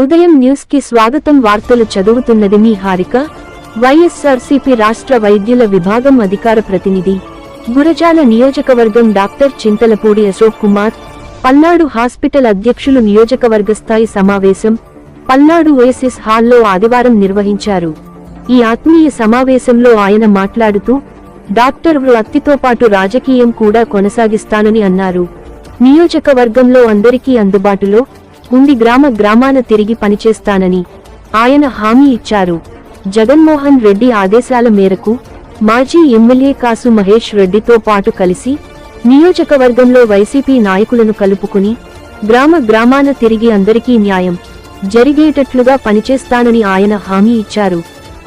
ఉదయం న్యూస్కి స్వాగతం వార్తలు చదువుతున్నది మీ హారిక వైఎస్ఆర్సీపీ రాష్ట్ర వైద్యుల విభాగం అధికార ప్రతినిధి. గురజాల నియోజకవర్గం డాక్టర్ చింతలపూడి అశోక్ కుమార్ పల్నాడు హాస్పిటల్ అధ్యక్షులు నియోజకవర్గ స్థాయి సమావేశం పల్నాడు ఓఎస్ఎస్ హాల్లో ఆదివారం నిర్వహించారు. ఈ ఆత్మీయ సమావేశంలో ఆయన మాట్లాడుతూ డాక్టర్ వృత్తితో పాటు రాజకీయం కూడా కొనసాగిస్తానని అన్నారు. నియోజకవర్గంలో అందరికీ అందుబాటులో ఉండి గ్రామ గ్రామాన తిరిగి పనిచేస్తానని ఆయన హామీ ఇచ్చారు. జగన్మోహన్ రెడ్డి ఆదేశాల మేరకు మాజీ ఎమ్మెల్యే కాసు మహేష్ రెడ్డితో పాటు కలిసి నియోజకవర్గంలో వైసీపీ నాయకులను కలుపుకుని గ్రామ గ్రామాన తిరిగి అందరికీ న్యాయం జరిగేటట్లుగా పనిచేస్తానని ఆయన హామీ ఇచ్చారు.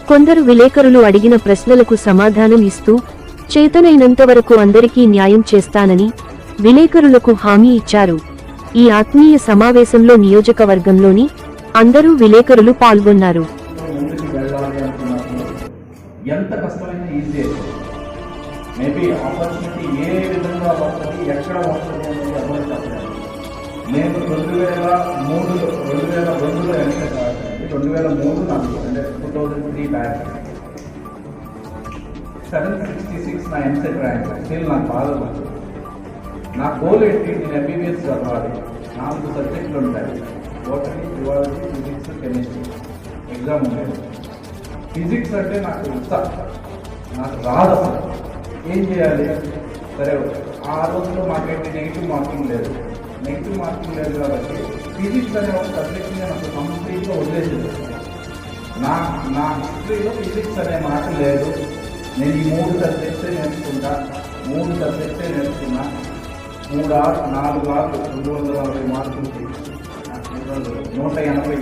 కొందరు విలేకరులు అడిగిన ప్రశ్నలకు సమాధానం ఇస్తూ చేతనైనంతవరకు అందరికీ న్యాయం చేస్తానని విలేకరులకు హామీ ఇచ్చారు. ఈ ఆత్మీయ సమావేశంలో నియోజకవర్గంలోని అందరూ విలేకరులు పాల్గొన్నారు. ఎంత కష్టమైనా ఈజీ అవుతుంది మేబీ ఆపర్చునిటీ ఏ విధంగా వస్తుంది ఎక్కడ వస్తుంది అనేది ఎవరు చెప్పలేదు నేను రెండు వేల మూడు రెండు వేల రెండులో ఎంత రెండు వేల మూడు నాకు అంటే two thousand three batch seven sixty six నా ఎంసెట్ ర్యాంక్ స్టిల్ నాకు బాధ గుర్తు నా గోల్ ఏంటి? నేను ఎంబీబీఎస్ చదవాలి. నాలుగు సబ్జెక్టులు ఉంటాయి. Botany zoology physics chemistry exam ఉండేది. ఫిజిక్స్ అంటే నాకు ఉత్సాహం నాకు రాదు అసలు. ఏం చేయాలి? సరే ఆ రోజుల్లో మాకేంటి? నెగిటివ్ మార్కింగ్ లేదు. నెగిటివ్ మార్కింగ్ లేదు కాబట్టి ఫిజిక్స్ అనే ఒక సబ్జెక్ట్ నేను అసలు కంప్లీట్గా వదిలేసింది. నా నా హిస్టరీలో ఫిజిక్స్ అనే మాట లేదు. నేను ఈ మూడు సబ్జెక్ట్సే నేర్చుకుంటా? మూడు సబ్జెక్ట్సే నేర్చుకున్నా? మూడు ఆరు నాలుగు ఆరు రెండు వందల అరవై మార్కులు నూట ఎనభై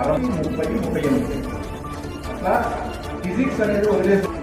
అరవై ముప్పై ముప్పై ఎనిమిది. అట్లా ఫిజిక్స్ అనేది వదిలేస్తుంది